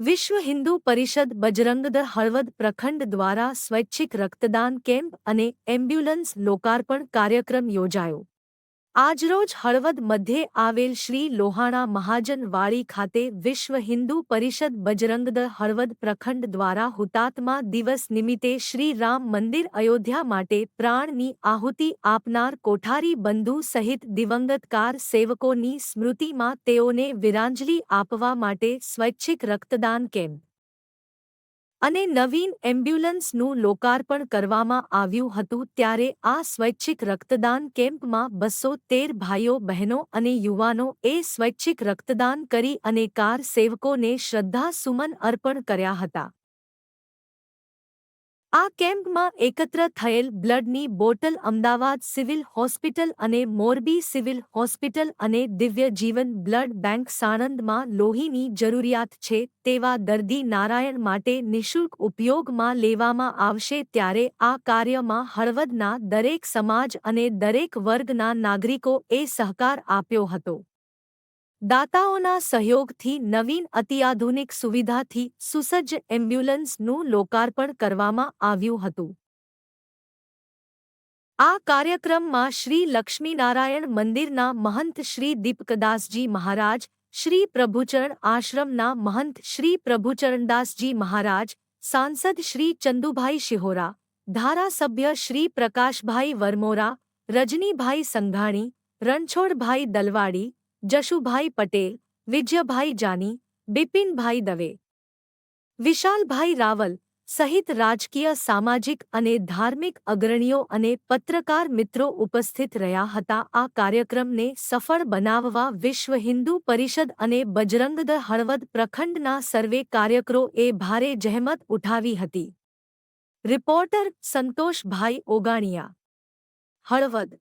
વિશ્વ હિન્દુ પરિષદ બજરંગદળ હળવદ પ્રખંડ દ્વારા સ્વૈચ્છિક રક્તદાન કેમ્પ અને એમ્બ્યુલન્સ લોકાર્પણ કાર્યક્રમ યોજાયો. આજરોજ હળવદ મધ્યે આવેલ શ્રી લોહાણા મહાજન વાડી ખાતે વિશ્વ હિન્દુ પરિષદ બજરંગદળ હળવદ પ્રખંડ દ્વારા હુતાત્મા દિવસ નિમિત્તે શ્રી રામ મંદિર અયોધ્યા માટે પ્રાણની આહુતિ આપનાર કોઠારી બંધુ સહિત દિવંગતકાર સેવકોની સ્મૃતિમાં તેઓને વિરાંજલી આપવા માટે સ્વૈચ્છિક રક્તદાન કેમ્પ અને નવીન એમ્બ્યુલન્સનું લોકાર્પણ કરવામાં આવ્યું હતું ત્યારે આ સ્વૈચ્છિક રક્તદાન કેમ્પમાં બસો તેર ભાઈઓ, બહેનો અને યુવાનો એ સ્વૈચ્છિક રક્તદાન કરી અને કાર સેવકોને શ્રદ્ધા સુમન અર્પણ કર્યા હતા. આ કેમ્પમાં એકત્ર થયેલ બ્લડની બોટલ અમદાવાદ સિવિલ હોસ્પિટલ અને મોરબી સિવિલ હોસ્પિટલ અને દિવ્ય જીવન બ્લડ બેંક સાણંદમાં લોહીની જરૂરિયાત છે તેવા દર્દી નારાયણ માટે નિઃશુલ્ક ઉપયોગમાં લેવામાં આવશે ત્યારે આ કાર્યમાં હળવદના દરેક સમાજ અને દરેક વર્ગના નાગરિકોએ સહકાર આપ્યો હતો. દાતાઓના સહયોગથી નવીન અતિઆધુનિક સુવિધાથી સુસજ્જ એમ્બ્યુલન્સનું લોકાર્પણ કરવામાં આવ્યું હતું. આ કાર્યક્રમમાં શ્રી લક્ષ્મીનારાયણ મંદિરના મહંત શ્રી દીપકદાસજી મહારાજ, શ્રી પ્રભુચરણ આશ્રમના મહંત શ્રી પ્રભુચરણદાસજી મહારાજ, સાંસદ શ્રી ચંદુભાઈ શિહોરા, ધારાસભ્ય શ્રી પ્રકાશભાઈ વરમોરા, રજનીભાઈ સંઘાણી, રણછોડભાઈ દલવાડી જશુભાઈ પટેલ, વિજયભાઈ જાની, બિપિનભાઈ દવે, વિશાલભાઈ રાવલ સહિત રાજકીય, સામાજિક અને ધાર્મિક અગ્રણીઓ અને પત્રકાર મિત્રો ઉપસ્થિત રહ્યા હતા. આ કાર્યક્રમને સફળ બનાવવા વિશ્વ હિન્દુ પરિષદ અને બજરંગદ હળવદ પ્રખંડના સર્વે કાર્યકરો એ ભારે જહેમત ઉઠાવી હતી. રિપોર્ટર સંતોષભાઈ ઓગાણિયા. હળવદ